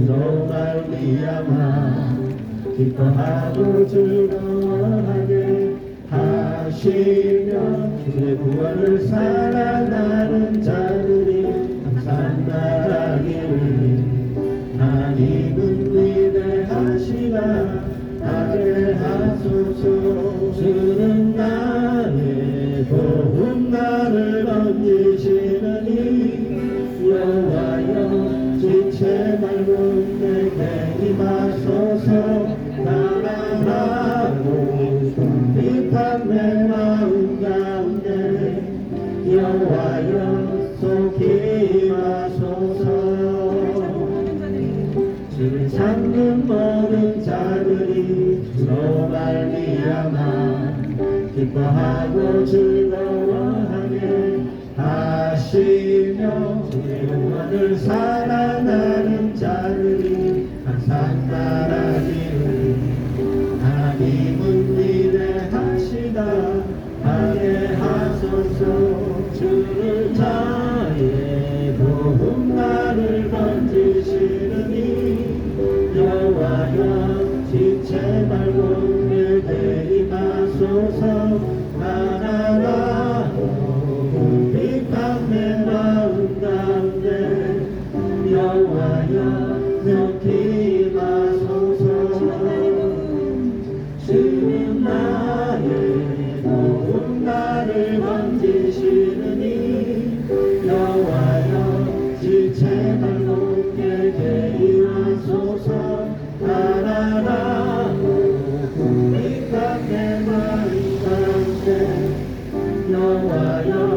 주로 말미암아 기뻐하고 즐거워하게 하시며 주의 구원을 사랑하는 없는 버릇 자들이 로 말미암아 기뻐하고 즐거워하게 하시며 영원을 사랑하는 자들이 항상 따라기를 하나님은 이대하시다. 하게 하소서 주를 자의 보음 나를 사랑 짓지 말고 나라 우리 곁에만 너와 너